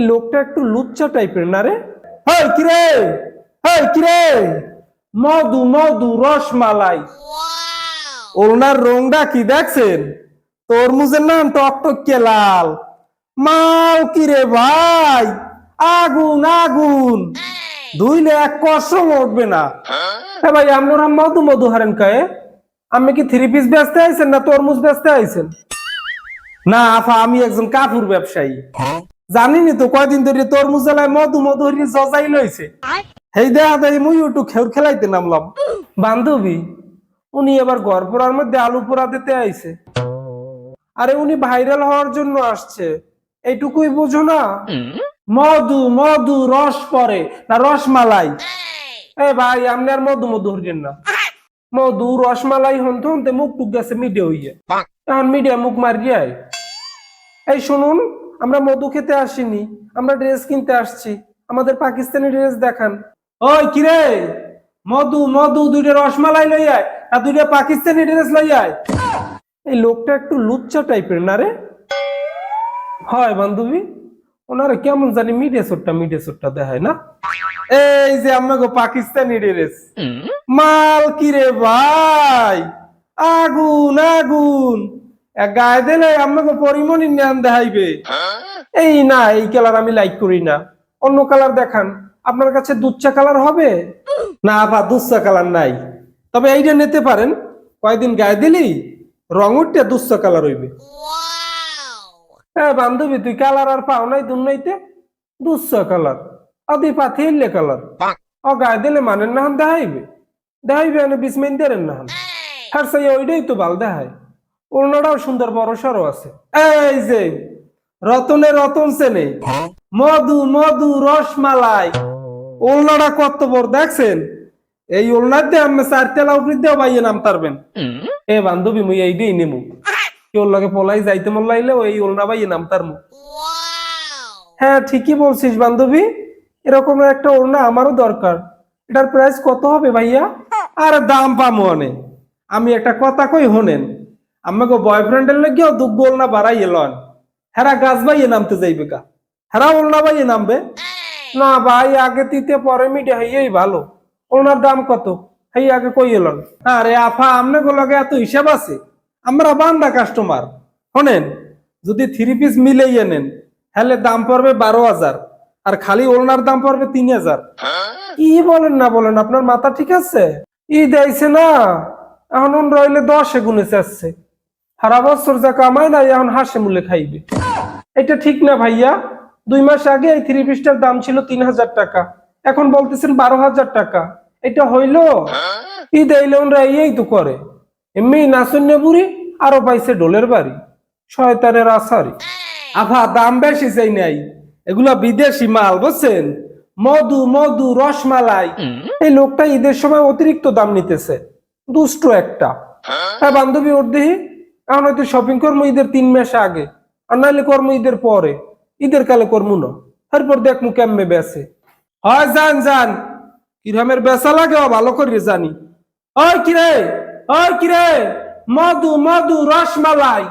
এই লোকটা একটু লুচ্চা টাইপের না রে? হই কিরে হই কিরে মধু মধু রসমালাই। ওনার রংটা কি দেখছেন? তরমুজের নাম টকটকে লাল। মাও কিরে ভাই? আগুন আগুন। ধুইলে এক কষম উঠবে না। হ্যাঁ ভাই আপনারা মধু মধু হারেন কায়ে আমি কি থ্রি পিস বেচতে আইছেন না তরমুজ বেচতে আইছেন? না আফা আমি একজন কাপড় ব্যবসায়ী। জানিনি তো কয়দিন ধরে তরমুজ এলায় মধু মধু হরি জজাই লইছে। হেই দেখা দেয় মুই একটু খেউর খেলাইতে নামলাম। বান্ধবী উনি এবার ঘর পোড়ার মধ্যে আলু পোড়া দিতে আইছে। আরে উনি ভাইরাল হওয়ার জন্য আসছে। এইটুকুই বোঝো না? মধু মধু রস পরে না রসমালাই? এ ভাই আপনি আর মধু মধু হরিয়েন না। মধু রসমালাই হনতে হনতে মুখ টুক গেছে মিডিয়া হইয়া। এখন মিডিয়া মুখ মারিয়ে এই শুনুন আমরা মধু খেতে আসিনি আমরা ড্রেস কিনতে আসছি আমাদের পাকিস্তানি ড্রেস দেখান। ওই কিরে মধু মধু দুইটা রসমালাই লই আয় আর দুইটা পাকিস্তানি ড্রেস লই আয়। এই লোকটা একটু লুচ্চা টাইপের না রে? হয় বান্ধবী ওনারা কেমন জানি মিডিয়া সোটটা মিডিয়া সোটটা দেখায় না? এই যে আমাকে পাকিস্তানি ড্রেস। মাল কিরে ভাই? আগুন আগুন। গায়ে দিলে আমাকে পরিমণি জ্ঞান দেখাইবে। এই না এই কালার আমি লাইক করি না। অন্য কালার দেখান। আপনার কাছে দুচ্চা কালার হবে? না আপা দুচ্চা কালার নাই। তবে এইটা নিতে পারেন। কয়দিন গায়ে দিলি রং উঠতে দুচ্চা কালার হইবে। হ্যাঁ বান্ধবী তুই কালার আর পাও নাই দুন নাইতে দুচ্চা কালার। আদি পাথি ইল্লে কালার। ও গায়ে দিলে মানেন না দেখাইবে। দেখাইবে এনে বিসমেন দেরেন না হ্যাঁ সেই ওইটাই তো বাল দেখায়। ওনারাও সুন্দর বড় সড়ো আছে। এই যে, রতনে রতন সেনে। মধু মধু, রসমালাই। ওলনাটা কত বড়, দেখছেন? এই ওলনার দিয়ে আমি চার তেলা উপরে দিয়ে বাইয়ে নাম তারবেন। এ বান্ধবী, মুই এইটাই নেমু। কেউ লাগে পলাই যাইতে মন লাইলে ওই ওলনা বাইয়ে নাম তারমু। হ্যাঁ ঠিকই বলছিস বান্ধবী। এরকম একটা ওড়না আমারও দরকার। এটার প্রাইস কত হবে ভাইয়া? আর দাম পামো অনেক। আমি একটা কথা কই হনেন আমাকে বয়ফ্রেন্ডের লেগেও দু গোলনা বাড়াই এলন হেরা গাছ বাইয়ে নামতে যাইবে কা হেরা ওলনা বাইয়ে নামবে। না ভাই আগে তিতে পরে মিটে হইয়াই ভালো। ওনার দাম কত? হেই আগে কই এলন আরে আফা আমনে লগে এত হিসাব আছে। আমরা বান্দা কাস্টমার শোনেন যদি থ্রি পিস মিলেইয়ে নেন তাহলে দাম পড়বে বারো হাজার। আর খালি ওলনার দাম পড়বে তিন হাজার। কি বলেন না বলেন আপনার মাথা ঠিক আছে? ই দেয়ছে না? এখন রইলে দশে গুনে চাচ্ছে। সারা বছর যা কামায় না এখন হাসে মূল্যে খাইবে। এটা ঠিক না ভাইয়া। দুই মাস আগে এই থ্রি পিসটার দাম ছিল তিন হাজার টাকা। এখন বলতেছেন বারো হাজার টাকা। এটা হইল ই দেইলে ওনরা এই তো করে। এমনি নাচন্য বুড়ি আরও পাইছে ডোলের বাড়ি। শয়তানের আসারি আফা দাম বেশি চাই নাই। এগুলা বিদেশি মাল বুঝছেন? মধু মধু রসমালাই। এই লোকটা ঈদের সময় অতিরিক্ত দাম নিতেছে। দুষ্ট একটা। হ্যাঁ? বান্ধবী ওর দেহি এখন হয়তো শপিং কর্ম ঈদের তিন মাস আগে, আর নাহলে কর্ম ঈদের পরে। ঈদের কালে করব না। তারপর দেখমু কেমনে বেসে হয়, জান যান কিরমের বেসা লাগে ভালো করে জানি। ওই কিরে ওই কিরে। মধু মধু, রসমালাই।